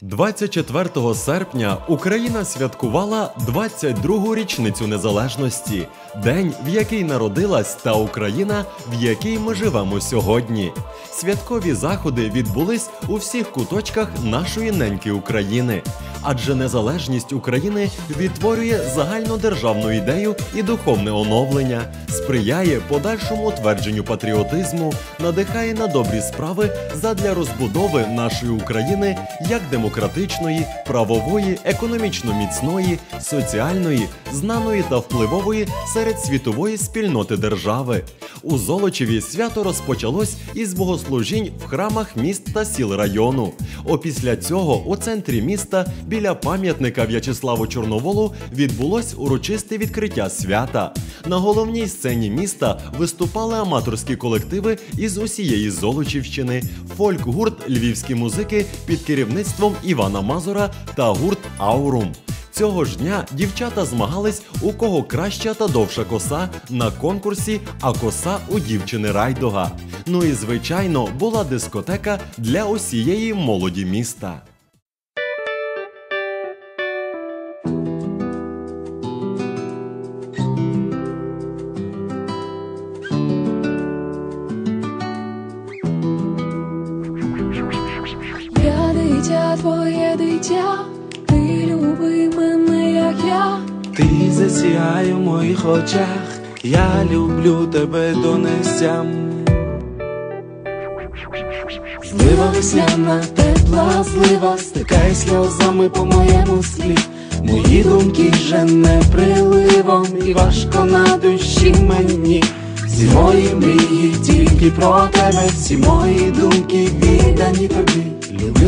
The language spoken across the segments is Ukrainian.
24 серпня Україна святкувала 22-гу річницю незалежності, день, в який народилась та Україна, в якій ми живемо сьогодні. Святкові заходи відбулись у всіх куточках нашої неньки України, адже незалежність України відтворює загальнодержавну ідею і духовне оновлення, сприяє подальшому твердженню патріотизму, надихає на добрі справи задля розбудови нашої України як демократичної, правової, економічно міцної, соціальної, знаної та впливової серед світової спільноти держави. У Золочеві свято розпочалось із богослужінь в храмах міст та сіл району. Опісля цього у центрі міста біля пам'ятника В'ячеславу Чорноволу відбулось урочисте відкриття свята. На головній сцені міста виступали аматорські колективи із усієї Золочівщини, фольк-гурт львівські музики під керівництвом Івана Мазура та гурт Аурум. Цього ж дня дівчата змагались, у кого краща та довша коса на конкурсі, а коса у дівчини райдога. Ну і звичайно була дискотека для усієї молоді міста. Я дитя, твоє дитя, люби мене, як я. Ти засіяй у моїх очах, я люблю тебе донестям. Злива весняна, тепла злива, стикай сльозами по моєму слі. Мої думки жене приливом, і важко на душі мені. Всі мої мрії тільки про тебе, всі мої думки віддані тобі.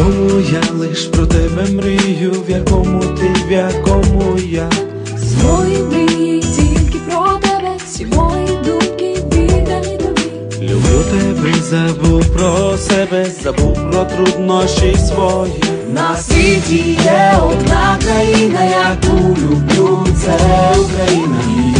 В якому я лиш про тебе мрію, в якому ти, в якому я. З мої мрії тільки про тебе, всі мої думки віддані тобі. Люблю тебе, забув про себе, забув про труднощі свої. На світі є одна країна, яку люблю, це Україна.